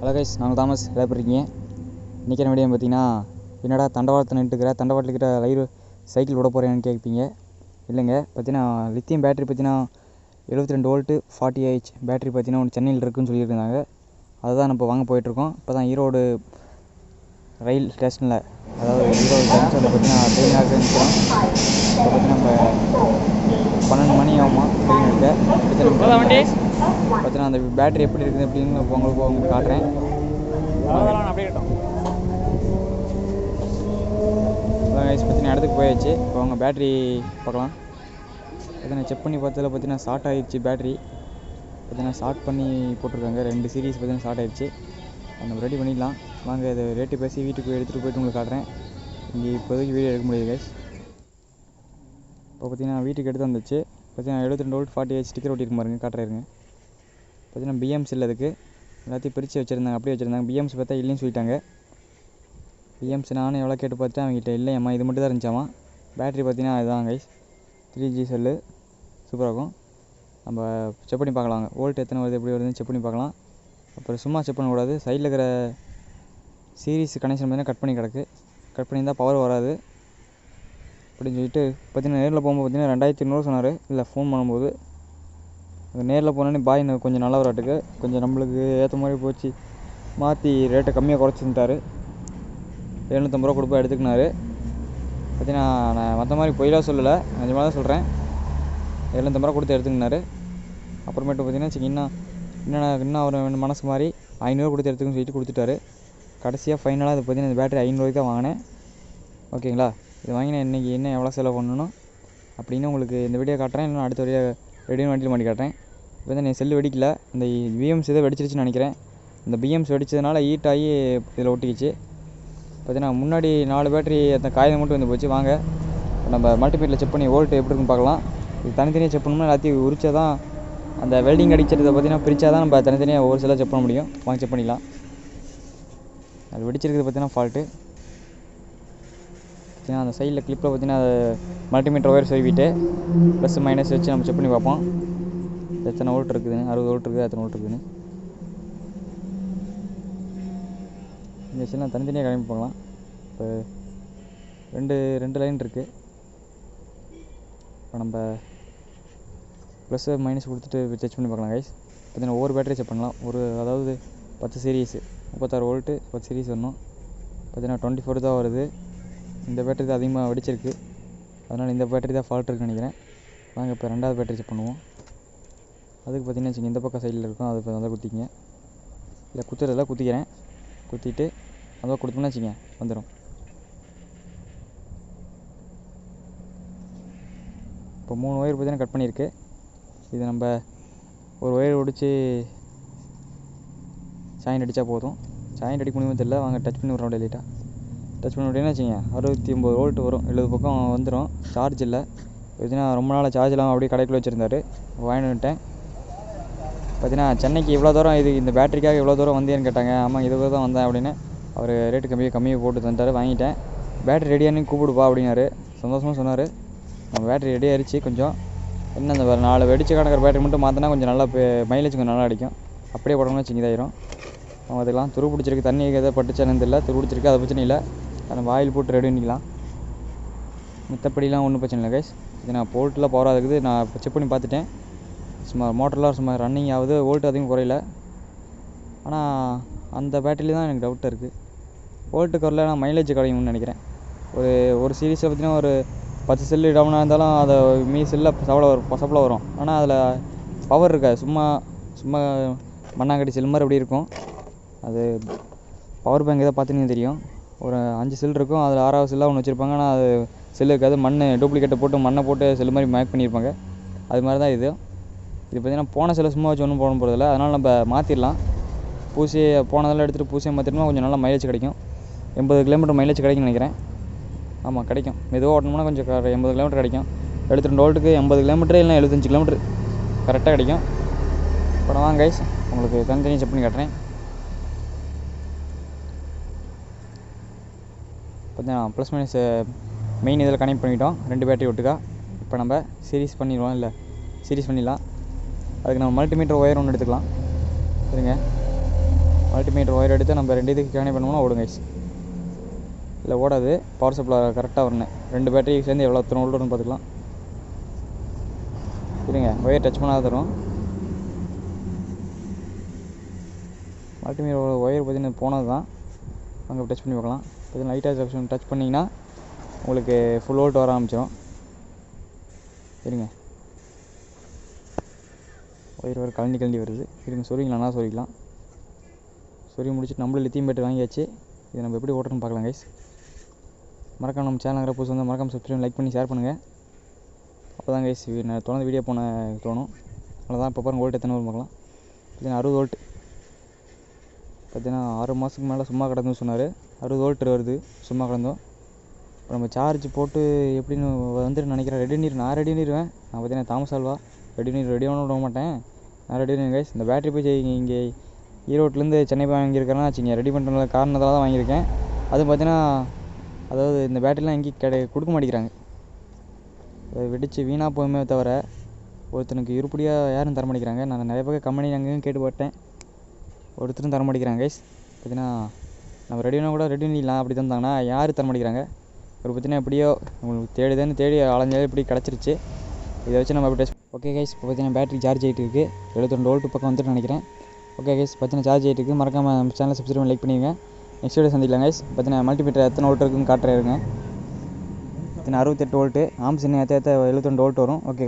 Hello guys நாங்கள் Thomas. எதாவது எப்படி இருக்கீங்க இன்றைக்கான வீடியோ பார்த்தீங்கன்னா என்னடா தண்டவாளத்தை நின்றுக்கிற தண்டவாளத்துக்கிட்ட லைவ் சைக்கிள் விட போகிறேன்னு கேட்பீங்க. இல்லைங்க பார்த்தீங்கன்னா லித்தியம் பேட்டரி பார்த்தீங்கன்னா எழுபத்தி ரெண்டு வோல்ட்டு ஃபார்ட்டி ஹெச் பேட்டரி பார்த்தீங்கன்னா ஒன்று சென்னையில் இருக்குன்னு சொல்லியிருந்தாங்க. அதுதான் நம்ம வாங்க போயிட்டுருக்கோம். இப்போ தான் ஈரோடு ரயில் ஸ்டேஷனில் அதாவது ஈரோடு ஜங்ஷனில் பார்த்தீங்கன்னா ட்ரெயின் ஆக இப்போ பார்த்தீங்கன்னா நம்ம பன்னெண்டு மணி ஆகுமா? ட்ரெயின் எடுக்க பார்த்தீங்கன்னா அந்த பேட்டரி எப்படி இருக்குது அப்படின்னு உங்களுக்கு உங்களுக்கு காட்டுறேன். கைஸ் பார்த்தீங்கன்னா இடத்துக்கு போயாச்சு. இப்போ அவங்க பேட்டரி பார்க்கலாம். பார்த்தீங்கன்னா செக் பண்ணி பார்த்ததில் பார்த்தீங்கன்னா ஷார்ட் ஆயிடுச்சு பேட்டரி. பார்த்தீங்கன்னா ஷார்ட் பண்ணி போட்டிருக்காங்க. ரெண்டு சீரீஸ் பார்த்தீங்கன்னா ஷார்ட் ஆயிடுச்சு. அதை நம்ம ரெடி பண்ணிடலாம். வாங்க இதை ரேட்டு பேசி வீட்டுக்கு எடுத்துகிட்டு போயிட்டு உங்களுக்கு காட்டுறேன். இங்கே இப்போதைக்கு வீடியோ எடுக்க முடியாது கைஸ் இப்போ பார்த்தீங்கன்னா வீட்டுக்கு எடுத்து வந்துச்சு. பார்த்தீங்கன்னா எழுபத்தி ரெண்டு வோல்ட் ஃபார்ட்டி எயிட் ஸ்டிக்கர் ஒட்டியிருக்கு பாருங்க காட்டுறேங்க பார்த்தீங்கன்னா பிஎம்ஸ் இல்லை அதுக்கு எல்லாத்தையும் பிரித்து வச்சுருந்தாங்க அப்படியே வச்சுருந்தாங்க. பிஎம்சி பார்த்தா இல்லைன்னு சொல்லிட்டாங்க. பிஎம்சி நானும் எவ்வளோ கேட்டு பார்த்துட்டு அவங்ககிட்ட இல்லையம்மா இது மட்டும் தான் இருந்துச்சாமா பேட்டரி பார்த்தீங்கன்னா இதுதான் கைஸ் த்ரீ ஜி செல்லு. சூப்பராக இருக்கும். நம்ம செக் பண்ணி பார்க்கலாம். வோல்ட் எத்தனை வருது எப்படி வருதுன்னு செக் பண்ணி பார்க்கலாம். அப்புறம் சும்மா செக் பண்ணக்கூடாது. சைடில் இருக்கிற சீரிஸ் கனெக்ஷன் பார்த்தீங்கன்னா கட் பண்ணி கிடக்கு. கட் பண்ணியிருந்தால் பவர் வராது. அப்படின்னு சொல்லிட்டு பார்த்தீங்கன்னா நேரில் போகும்போது பார்த்தீங்கன்னா ரெண்டாயிரத்தி இரநூறு சொன்னார். இல்லை ஃபோன் பண்ணும்போது. நேரில் போனோடனே பாய் கொஞ்சம் நல்ல வராட்டுக்கு. கொஞ்சம் நம்மளுக்கு ஏற்ற மாதிரி போச்சு. மாற்றி ரேட்டை கம்மியாக குறைச்சிருந்தாரு. எழுநூற்றம்பது ரூபா கொடுப்பா எடுத்துக்கினாரு. பார்த்தீங்கன்னா நான் மற்ற மாதிரி பொய்லாம் சொல்லலை. நிஜமாக தான் சொல்கிறேன் எழுநூற்றம்பது ரூபா கொடுத்து எடுத்துக்கினாரு. அப்புறமேட்டு பார்த்தீங்கன்னா சரி இன்னும் இன்னும் இன்னும் அவர் மனசு மாதிரி ஐநூறுரூவா கொடுத்து எடுத்துக்கன்னு சொல்லிட்டு கொடுத்துட்டாரு. கடைசியாக ஃபைனலாக அது பார்த்தீங்கன்னா இந்த பேட்டரி ஐநூறுவாய்க்கு தான் வாங்கினேன். ஓகேங்களா? இது வாங்கினேன் இன்றைக்கி என்ன எவ்வளோ செலவு பண்ணணும் அப்படின்னு உங்களுக்கு இந்த வீடியோ காட்டுறேன். இன்னும் அடுத்த வீடியோ ரெடியும் வண்டியில் மாட்டி காட்டுறேன். இப்போ வந்து என் செல்லு வெடிக்கல. இந்த பிஎம்ஸ் இதை வெடிச்சிருச்சுன்னு நினைக்கிறேன். இந்த பிஎம்ஸ் வெடிச்சதுனால ஹீட் ஆகி இதில் ஒட்டிக்கிச்சு. பார்த்தீங்கன்னா முன்னாடி நாலு பேட்டரி அந்த காயம் மட்டும் வந்து போச்சு. வாங்க நம்ம மல்டிமீட்டரில் செக் பண்ணி வோல்ட் எப்படி இருக்குன்னு பார்க்கலாம். இது தனித்தனியாக செக் பண்ணணும்னா எல்லாத்தையும் உரிச்சா தான் அந்த வெல்டிங் அடிச்சதை பார்த்தீங்கன்னா பிரித்தா தான் நம்ம தனித்தனியாக ஒரு சில செக் பண்ண முடியும். வாங்க செக் பண்ணிக்கலாம். அது வெடிச்சிருக்கிறது பார்த்தீங்கன்னா ஃபால்ட்டு பார்த்தீங்கன்னா அந்த சைடில் கிளிப்பில் பார்த்தீங்கன்னா அது மல்டிமீட்டர் ஒயர் சொருவிட்டு ப்ளஸ் மைனஸ் வச்சு நம்ம செக் பண்ணி பார்ப்போம். எத்தனை ஓல்ட் இருக்குதுன்னு அறுபது ஓல்ட் இருக்குது எத்தனை ஓல்ட் இருக்குதுன்னு. இந்த விஷயம்லாம் தனித்தனியாக கிளம்பி போகலாம் இப்போ ரெண்டு ரெண்டு லைன் இருக்குது இப்போ நம்ம ப்ளஸ் மைனஸ் கொடுத்துட்டு செக் பண்ணி பார்க்கலாம் கைஸ் பார்த்தீங்கன்னா ஒவ்வொரு பேட்டரி செக் பண்ணலாம். ஒரு அதாவது பத்து சீரீஸு முப்பத்தாறு வோல்ட்டு பத்து சீரீஸ் வரணும். பார்த்தீங்கன்னா டுவெண்ட்டி ஃபோர் தான் வருது. இந்த பேட்டரி தான் அதிகமாக வெடிச்சிருக்கு. அதனால் இந்த பேட்டரி தான் ஃபால்ட் இருக்குன்னு நினைக்கிறேன். வாங்க இப்போ ரெண்டாவது பேட்டரி செக் பண்ணுவோம். அதுக்கு பார்த்தீங்கன்னா வச்சுங்க இந்த பக்கம் சைடில் இருக்கும். அது இப்போ அதை குத்திங்க இல்லை குத்துறதெல்லாம் குத்திக்கிறேன். குத்திட்டு அதான் கொடுத்தோம்னா வச்சுங்க வந்துடும் இப்போ மூணு ஒயர் பார்த்தீங்கன்னா கட் பண்ணியிருக்கு. இது நம்ம ஒரு ஒயர் ஒடிச்சு சாயின் அடித்தா போதும். சாயின் அடிக்க முடியுமோ தெரியல. வாங்க டச் பண்ணி விட்றோம் லைட்டாக டச் பண்ணி விட்டீங்கன்னா வச்சுங்க அறுபத்தி ஒம்பது வோல்ட் வரும். எழுபது பக்கம் வந்துடும் சார்ஜ் இல்லை. பார்த்தீங்கன்னா ரொம்ப நாளாக சார்ஜ் இல்லாமல் அப்படியே கடைக்குள்ளே வச்சுருந்தாரு. வாங்கிட்டு வந்துட்டேன். பார்த்தீங்கன்னா சென்னைக்கு இவ்வளோ தூரம் இது இந்த பேட்டரிக்காக இவ்வளோ தூரம் வந்தேன்னு கேட்டாங்க. ஆமாம் இதுக்கு தான் வந்தேன் அப்படின்னு. அவர் ரேட்டு கம்மியாக கம்மியாக போட்டு தந்துட்டார். வாங்கிட்டேன். பேட்டரி ரெடியானு கூப்பிடுப்பா அப்படின்னாரு. சந்தோஷமாக சொன்னார். நம்ம பேட்டரி ரெடி ஆயிடுச்சு கொஞ்சம். என்ன அந்த நாலு வெடிச்சு கணக்கிற பேட்டரி மட்டும் மாற்றினா கொஞ்சம் நல்லா மைலேஜ் கொஞ்சம் நல்லா அடிக்கும். அப்படியே போடணும்னு வச்சுங்க இதாயிரும். நம்ம அதுக்கெல்லாம் துரு பிடிச்சிருக்கு தண்ணி எதாவது பட்டுச்சானு தெரியல. துரு பிடிச்சிருக்கு அதை பிரச்சனை இல்லை. நம்ம ஆயில் போட்டு ரெடி பண்ணிக்கலாம். மித்தப்படிலாம் ஒன்றும் பிரச்சனை இல்லை கைஸ் இது நான் போல்ட்லாம் பவராக இருக்குது. நான் இப்போ செக் பண்ணி பார்த்துட்டேன். சும்மா மோட்டர்லாம் சும்மா ரன்னிங் ஆகுது. ஓல்ட் அதிகம் குறையல. ஆனால் அந்த பேட்டரியில் தான் எனக்கு டவுட்டாக இருக்குது வோல்ட்டு குறையில நான் மைலேஜ் கிடைக்கும்னு நினைக்கிறேன். ஒரு ஒரு சீரீஸில் பார்த்தீங்கன்னா ஒரு பத்து செல்லு டவுனாக இருந்தாலும் அதை மீ செல்லில் சவலை வரும் பசப்பில் வரும். ஆனால் அதில் பவர் இருக்காது. சும்மா சும்மா மண்ணாங்கட்டி செல் மாதிரி எப்படி இருக்கும். அது பவர் பேங்க் எதாவது பார்த்தீங்கன்னா தெரியும். ஒரு அஞ்சு செல் இருக்கும். அதில் ஆறாவது செல்லாக ஒன்று வச்சுருப்பாங்க. ஆனால் அது செல்லு இருக்காது மண் டூப்ளிகேட்டை போட்டு மண்ணை போட்டு செல்லு மாதிரி மேக் பண்ணியிருப்பாங்க. அது மாதிரி தான் இது. இது பார்த்தீங்கன்னா போன செல்லை சும்மா வச்சு ஒன்றும் போட போகிறதில்ல அதனால் நம்ம மாற்றிடலாம் பூசி போனதெல்லாம் எடுத்துகிட்டு பூசியை மாற்றிட்டோம்னா கொஞ்சம் நல்லா மைலேஜ் கிடைக்கும். எண்பது கிலோமீட்டர் மைலேஜ் கிடைக்கும்னு நினைக்கிறேன். ஆமாம் கிடைக்கும். மெதுவாக ஓட்டணும்னா கொஞ்சம் க- எண்பது கிலோமீட்டர் கிடைக்கும். எழுபத்தி டோல்ட்டுக்கு எண்பது கிலோமீட்டர் இல்லை எழுபத்தஞ்சு கிலோமீட்டர் கரெக்டாக கிடைக்கும். இப்போ வாங்க கைஸ் உங்களுக்கு தனித்தனியாக செக் பண்ணி காட்டுறேன். பார்த்தீங்கன்னா ப்ளஸ் மைனஸ் மெயின் இதில் கனெக்ட் பண்ணிட்டோம். ரெண்டு பேட்டரி ஒட்டுக்கா. இப்போ நம்ம சீரிஸ் பண்ணிடுவோம் இல்லை? சீரிஸ் பண்ணிடலாம். அதுக்கு நம்ம மல்டிமீட்டர் ஒயர் ஒன்று எடுத்துக்கலாம். சரிங்க மல்டிமீட்டர் ஒயர் எடுத்து நம்ம ரெண்டு இதுக்கு கனெக்ட் பண்ணோம்னா ஓடுங்க இல்லை ஓடாது. பவர் சப்ளை கரெக்டாக வரணும். ரெண்டு பேட்டரி சேர்ந்து எவ்வளோ தூரம் ஓடுன்னு பார்த்துக்கலாம். சரிங்க ஒயர் டச் பண்ணாத தரும். மல்டிமீட்டர் ஒயர் பார்த்தீங்கன்னா போனது தான் அங்கே டச் பண்ணி பார்க்கலாம். இது லைட்டாக ஆப்ஷன் டச் பண்ணிங்கன்னா உங்களுக்கு ஃபுல் ஓல்ட் வர ஆரம்பிச்சிடும் இருங்க. ஒயர் ஒரு கலண்டி கலண்டி வருது. இருங்க சொல்லிக்கலாம்னா சொல்லிக்கலாம் சொல்லி முடிச்சுட்டு நம்மளும் லித்தியம் பேட்டரி வாங்கியாச்சு. இதை நம்ம எப்படி ஓட்டுறோன்னு பார்க்கலாம் கைஸ் மறக்காம நம்ம சேனலுங்கிற புதுசு வந்து மறக்காம சப்ஸ்கிரைப் லைக் பண்ணி ஷேர் பண்ணுங்கள் அப்போ தான் கைஸ் நான் தொடர்ந்து வீடியோ போன தோணும். அவ்வளோதான் இப்போ பாருங்கள் ஓல்ட் எத்தனை வரும் பார்க்கலாம். பார்த்தீங்கன்னா அறுபது ஓல்ட் பார்த்தீங்கன்னா ஆறு மாதத்துக்கு மேலே சும்மா கிடந்துன்னு சொன்னார். அறுபது வோல்ட் வருது. சும்மா கிடந்தோம். இப்போ நம்ம சார்ஜ் போட்டு எப்படின்னு வந்துட்டு நினைக்கிறேன். ரெடி நீர் நான் ரெடி நீருவேன். நான் பார்த்தீங்கன்னா தாமஸ் ஆல்வா. ரெடி நீர் ரெடி விட மாட்டேன். நான் ரெடி நீர் கைஸ் இந்த பேட்டரி போய் இங்கே இங்கே ஈரோட்லேருந்து சென்னை போய் வாங்கியிருக்கேன்னா வச்சுங்க ரெடி பண்ணுற காரணத்தால் தான் வாங்கியிருக்கேன். அது பார்த்தீங்கன்னா அதாவது இந்த பேட்டரிலாம் எங்கேயும் கிடை கொடுக்க மாட்டேங்கிறாங்க. அதை வெடித்து வீணாக போயுமே தவிர ஒருத்தனுக்கு இருப்படியாக யாரும் தர மாட்டேங்கிறாங்க. நான் நிறைய பக்கம் கம்பெனி அங்கேயும் கேட்டு போட்டேன். ஒருத்தரும் தர மாட்டேங்கிறாங்க கைஸ் பார்த்தீங்கன்னா நம்ம ரெடினா கூட ரெடி பண்ணிடலாம். அப்படி தந்தாங்கன்னா யாரும் தர மாட்டேங்கிறாங்க? ஒரு பார்த்தீங்கன்னா எப்படியோ உங்களுக்கு தேடிதான்னு தேடி அலைஞ்சாலே இப்படி கிடச்சிருச்சு. இதை வச்சு நம்ம அப்படி டெஸ்ட் ஓகே கைஸ் இப்போ பார்த்தீங்கன்னா பேட்டரி சார்ஜ் ஆகிட்டு இருக்குது எழுபத்தி வோல்ட் பக்கம் வந்துட்டு நினைக்கிறேன். ஓகே கைஸ் பார்த்தீங்கன்னா சார்ஜ் ஆகிட்டு இருக்குது மறக்காம நம்ம சேனலை சப்ஸ்கிரைப் லைக் பண்ணிடுங்க. நெக்ஸ்ட் வீடியோ சந்திக்கலாம் கைஸ் பார்த்தீங்கன்னா மல்டிமீட்டர் எத்தனை வோல்ட் இருக்குன்னு காட்டுறேன் இருங்க. பார்த்தீங்கன்னா அறுபத்தெட்டு வோல்ட்டு ஆம்ஸ் ஏற்ற ஏற்ற எழுபத்தொண்டு வோல்ட் வரும். ஓகே